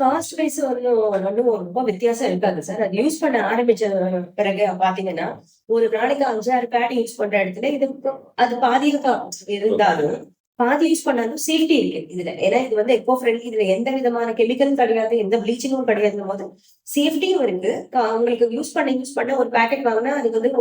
Cost wise ஒன்றும் ஒன்றும் ரொம்ப வித்தியாசம் இருக்காது சார். அது யூஸ் பண்ண ஆரம்பிச்ச பிறகு பாத்தீங்கன்னா ஒரு நாளைக்கு அஞ்சாறு பேட் யூஸ் பண்ற இடத்துல இது அது பாதியாக இருந்தாலும் பாதி யூஸ் பண்ணாலும் சேஃப்டி இருக்கு இதுல. ஏன்னா இது வந்து எக்கோ ஃப்ரெண்ட்லி இதுல எந்த விதமான கெமிக்கலும் கிடையாது எந்த ப்ளீச்சிங்கும் கிடையாது போது சேஃப்டியும் இருக்கு. உங்களுக்கு யூஸ் பண்ண யூஸ் பண்ண ஒரு பேக்கெட் வாங்கினா அதுக்கு வந்து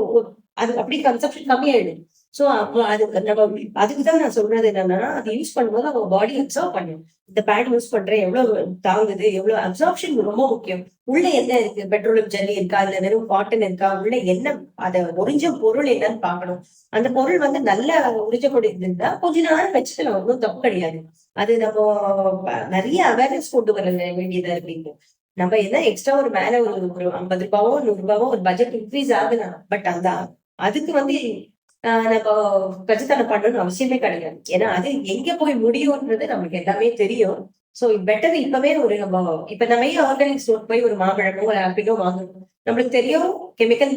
அது அப்படி கன்சப்ஷன் கம்மியாயிடும். ஸோ அப்போ அது நம்ம அதுக்கு தான் நான் சொல்றது என்னன்னா அது யூஸ் பண்ணும்போது அவங்க பாடி அப்சர்வ் பண்ணும். இந்த பேட் யூஸ் பண்றேன் எவ்வளவு தாங்குது எவ்வளவு அப்சார்ப்ஷன் ரொம்ப முக்கியம். உள்ள என்ன இருக்கு? பெட்ரோலியம் ஜல்லி இருக்கா? இல்ல வெறும் காட்டன் இருக்கா? உள்ள என்ன அத உறிஞ்ச பொருள் என்னன்னு பார்க்கணும். அந்த பொருள் வந்து நல்லா உறிஞ்ச இருந்தா கொஞ்ச நேரம் வச்சுக்கலாம் ஒன்றும் தப்பு கிடையாது. அது நம்ம நிறைய அவேர்னஸ் கொண்டு வர வேண்டியதா இருக்கு நம்ம என்ன எக்ஸ்ட்ரா ஒரு மேல ஒரு ஒரு ஐம்பது ரூபாவோ நூறு ரூபாவோ ஒரு பட்ஜெட் இன்க்ரீஸ் ஆகுதுன்னா பட் அந்த அதுக்கு வந்து நம்ம கஜத்தனம் பண்ணணும்னு அவசியமே கிடையாது. ஏன்னா அது எங்க போய் முடியும்ன்றது நமக்கு எல்லாமே தெரியும். சோ பெட்டர் இப்பவே ஒரு நம்ம இப்ப நம்ம ஏன் ஆர்கானிக் ஸ்டோர் போய் ஒரு மாம்பழமோ ஒரு ஆப்பிளோ வாங்கணும்? நம்மளுக்கு தெரியும் கெமிக்கல்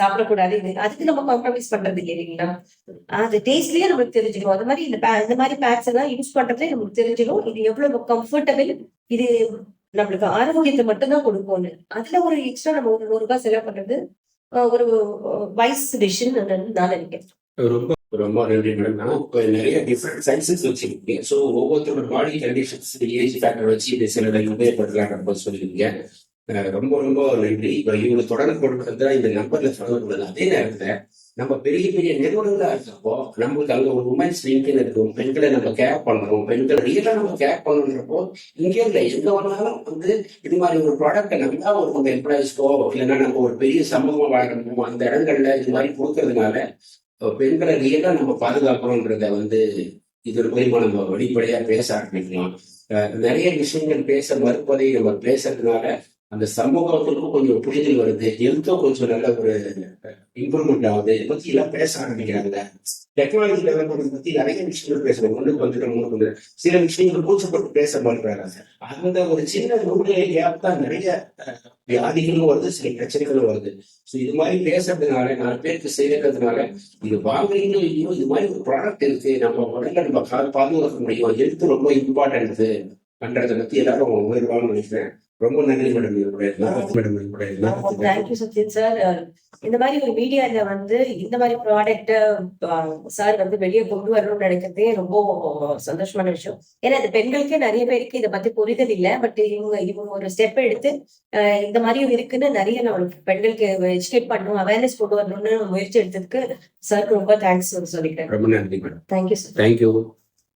சாப்பிடக்கூடாது. இது அதுக்கு நம்ம காம்ப்ரமைஸ் பண்றது இல்லைங்களா? அது டேஸ்ட்லயே நம்மளுக்கு தெரிஞ்சிடும் அது மாதிரி இந்த இந்த மாதிரி பேக்ஸ் எல்லாம் யூஸ் பண்றதே நமக்கு தெரிஞ்சிடும். இது எவ்வளவு கம்ஃபர்டபிள் இது நம்மளுக்கு ஆரோக்கியத்தை மட்டும்தான் கொடுக்கும்னு. அதுல ஒரு எக்ஸ்ட்ரா நம்ம ஒரு நூறு ரூபாய் செலவு பண்றது ஒரு வைஸ் டிசிஷன் நான் நினைக்கிறேன். ரொம்ப ரொம்ப நன்றி மேடம் நான் இப்போ நிறைய டிஃப்ரெண்ட் சைஸஸ் வச்சிருக்கீங்க ஸோ ஒவ்வொருத்தரோட பாடி கண்டிஷன்ஸ் ஏஜ் ஃபேக்டர் வச்சு இது சில உபயோகப்படுத்தலாம் சொல்லியிருக்கீங்க. ரொம்ப ரொம்ப நன்றி. இப்போ இவங்க தொடர்பு கொண்டு இந்த நம்பர்ல தொடர்பு கொள்ளலாம் அதே நேரத்தில் நம்ம பெரிய பெரிய நிறுவனங்களா இருக்கப்போ நம்மளுக்கு அங்க ஒரு உமன்ஸ் லிங்க்னு இருக்கும் பெண்களை நம்ம கேர் பண்றோம் பெண்களை ரியலா நம்ம கேர் பண்ணணுன்றப்போ இங்க இல்ல எங்க வந்தாலும் வந்து இது மாதிரி ஒரு ப்ராடக்ட்டை நம்ம ஒரு கொஞ்சம் எம்ப்ளாயிஸ்க்கோ இல்லைன்னா நம்ம ஒரு பெரிய சமூகம் வாழ்க்கணும் அந்த இடங்கள்ல இது மாதிரி கொடுக்கறதுனால பெண்களை ரியலா நம்ம பாதுகாக்கணுன்றத வந்து இது மூலியமா நம்ம வெளிப்படையா பேச ஆரம்பிக்கலாம். நிறைய விஷயங்கள் பேச மறுப்பதை நம்ம பேசுறதுனால அந்த சமூகத்துக்கும் கொஞ்சம் புரிதல் வருது. ஹெல்த்தும் கொஞ்சம் நல்ல ஒரு இம்ப்ரூவ்மெண்ட் ஆகுது. இதை பத்தி எல்லாம் பேச ஆரம்பிக்கிறாங்க. டெக்னாலஜி டெவலப்மெண்ட் பத்தி நிறைய விஷயங்கள் பேசணும் ஒண்ணுக்கு வந்துட்டு மூணுக்கு வந்து சில விஷயங்கள் கூச்சப்பட்டு பேச மாட்டேறாங்க அந்த ஒரு சின்ன நூலே கேப் தான் நிறைய வியாதிகளும் வருது சில பிரச்சனைகளும் வருது. ஸோ இது மாதிரி பேசுறதுனால நாலு பேருக்கு செய்யறதுனால இது வாங்குறீங்களோ இல்லையோ இது மாதிரி ஒரு ப்ராடக்ட் இருக்கு. நம்ம உடனே நம்ம பாதுகாக்க முடியும்? ஹெல்த் ரொம்ப இம்பார்ட்டன்ட் பண்றதை பத்தி எல்லாரும் உணர்வான்னு நினைக்கிறேன். ரொம்ப நன்றி madam madam thank you Sathyan sir இந்த மாதிரி ஒரு மீடியால வந்து இந்த மாதிரி ப்ராடக்ட் சார் வந்து வெளியே கொண்டு வரணும்னு நினைக்கிறதே ரொம்ப சந்தோஷமான விஷயம். ஏன்னா இந்த பெண்களுக்கே நிறைய பேருக்கு இதை பத்தி புரிதல் இல்லை பட் இவங்க இவங்க ஒரு ஸ்டெப் எடுத்து இந்த மாதிரியும் இருக்குன்னு நிறைய நம்ம பெண்களுக்கு எஜுகேட் பண்ணணும் அவேர்னஸ் கொண்டு வரணும்னு முயற்சி எடுத்ததுக்கு சார் ரொம்ப தேங்க்ஸ் சொல்லிக்கிறேன். ரொம்ப நன்றி மேடம் தேங்க்யூ சார் தேங்க்யூ